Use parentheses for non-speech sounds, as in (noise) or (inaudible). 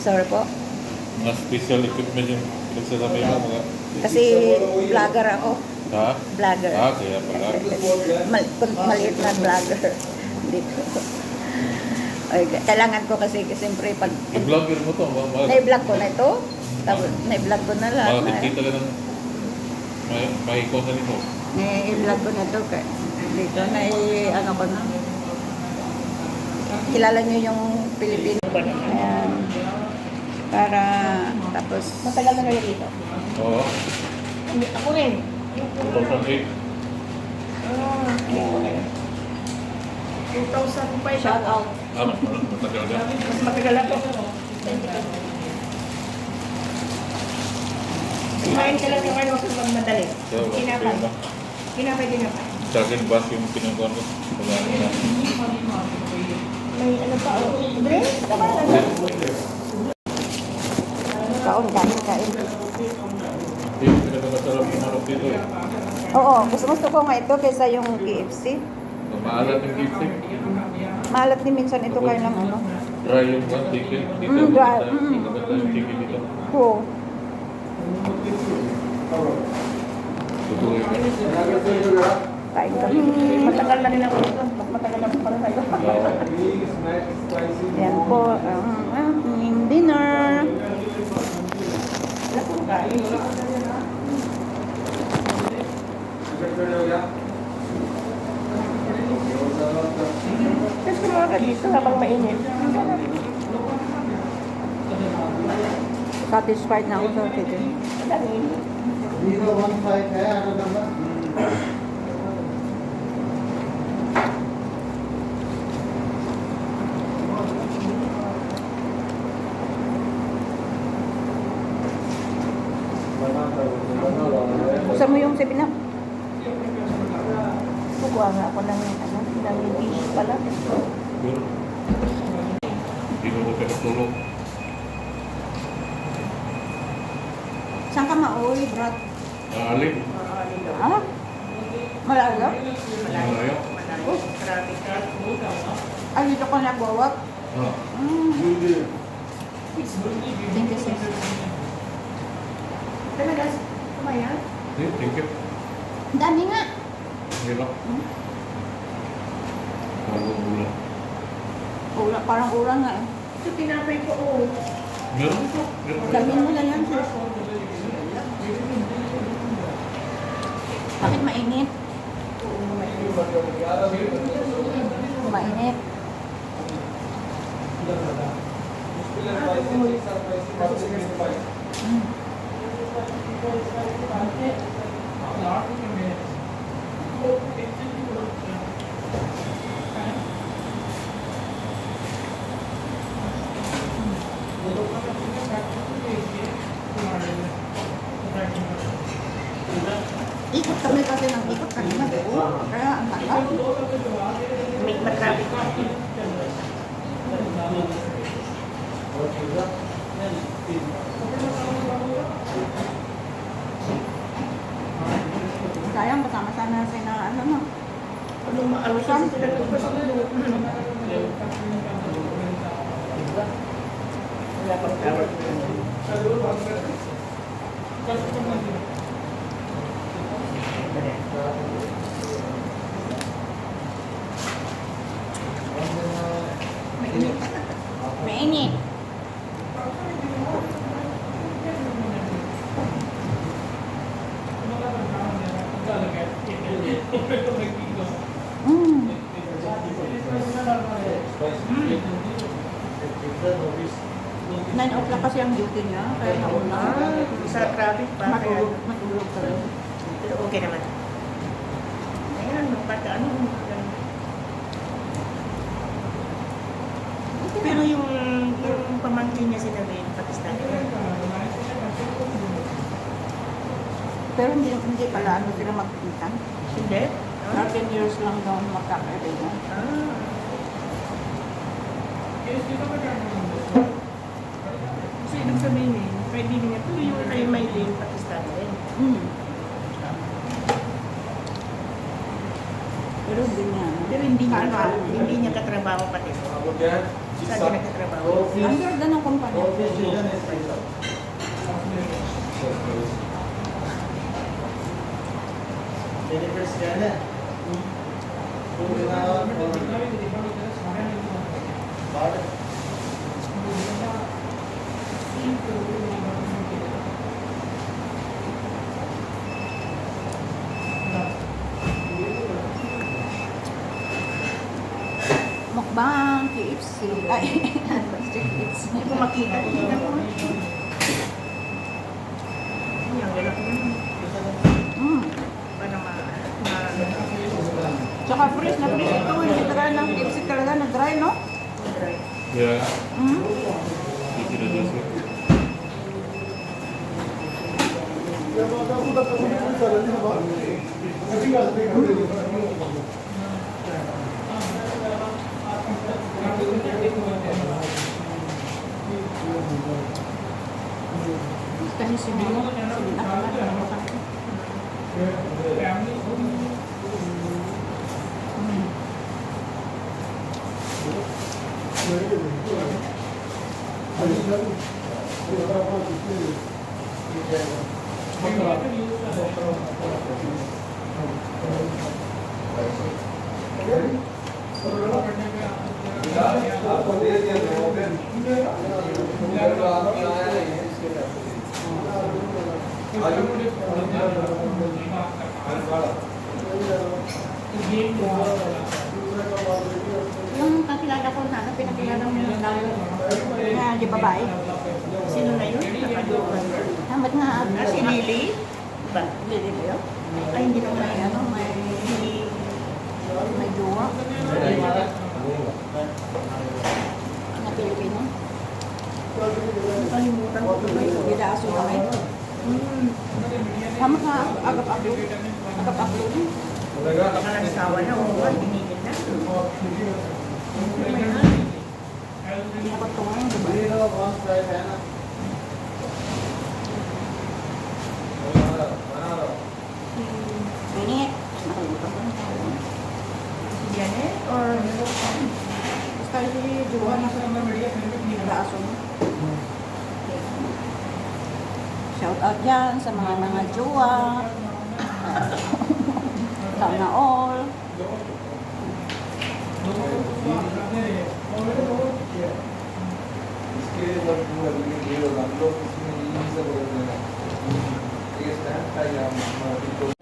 Sorry po. Mga special equipment yung pinagsasabi mo. Mga... Kasi vlogger ako. Ha? Vlogger. Ah, kaya pala. Mal maliit na vlogger. Dito. Ay, kailangan ko kasi siyempre pag I-vlogger mo to. Na-vlog ko na ito, tapos na-vlog ko na lahat. mga Na, kikita ka ng may, may ikaw na nito. na-vlog ko na ito. Dito na ano ko na. Kilala niyo yung Pilipino. Ayan. Para tapos Matagal na kayo dito. Oo. Hindi, Ako rin. 2008. Ah, ayan. 2005 shout ako. out. Ah, mas matagal na. Mas matagal ako. Kumain ka lang yung ano sa magmadali. So, Kinapay. na. Kinapay, kinapay. Sa akin, bus yung pinagawa ko. Wala na. May ano pa, oh. Dre, tama na. Kaon, kain, kain. Oo, gusto, gusto ko nga ito kaysa yung KFC. Maalat yung gipsy. Malat din minsan ito kaya lang ano. Dry yung one chicken. Dito, Mm, dry. Mm. chicken dito. Oo. Kain kami. Matagal na rin ako dito matagal na po pala tayo. Yan po, um, ang um, aming dinner. Wala po kain. Kasi mga kadito habang mainit. Satisfied na ako sa akin. Dito, one five kaya, ano naman? (clears throat) Buksan mo yung 7 up. Kukuha nga ako ng, ano, ng dish pala. Hindi mo ko pinatulog. Saan ka mauwi, brat? Naalim. Ha? Malayo? Malayo. Oh, ay, dito ka nagwawak? Ah. Mm. Thank you, sis. Talaga, kumaya? Hindi, thank you. Ang dami nga. Hindi lang. Hmm? Bagong ulan. Ula, parang ulan nga eh. Ito tinapay ko, oh. Meron po. Damin mo na yan, sis. Bakit mainit? Mainit. Mm. Ikot kami kasi ng ikot kanina doon. Kaya ang tagal. May matraffic. Sayang kasama sana sa na ano no. Ano maano siya sila nagpasundo. Wala pang tawag. Mainit. Mm. O'clock kasi ang duty niya. Kaya nauna. Ah, sa traffic pa. Kaya, Matulog, matulog ka rin. pero okay naman. Ayan, magpata ano. Pero yung, yung pamangkin niya sinabi, Pakistan. Pero hindi, hindi pala ano sila magkita. Hindi? Ah. 13 years lang daw magkakaroon. Ah. Kasi ibig sabihin eh, pwede niya, pero yung kay Maylin, Pakistan din. Mm. Pero hindi niya. Pero hindi niya, hindi niya katrabaho pati. Saan ka nagtatrabaho? Office. Under ganong kumpanya. Office dyan is isa. Delivers ka na. Kung ginawa ko, Mukbang, KFC. Ay, (laughs) KFC. Hindi ko makita. Kita ko. Yan, wala ko naman. Mm. Para ma... Tsaka fresh na fresh ito. Hindi talaga ng KFC talaga na dry, no? dry. Yeah. Mm. Easy to do so. Kasi si Bilo, si nakakatawa sa akin. Yung kakilala ko na, pinakilala mo yung lalo. Na, di babae. Sino na yun? Nakadukan. Ah, nga? Ah, si Lily? Ba? Lili ba yun? Ay, hindi ko May na ano, may, may jowa. Na Pilipino. Nakalimutan ko ba yun? Gidaaso kami. Hmm. Tama ka, agap-upload. Agap-upload. Baka nagsawa na. Oo, tinigil na. Hindi ako ito ngayon, di si jowa na sa gidaaso mo. Shout out dyan sa mga mga jowa. (laughs) Sana all. इसके लिए जब पूरा वीडियो होगा हम लोग इसमें यही सब बोल देना ठीक है स्टैंड का या हमारा भी तो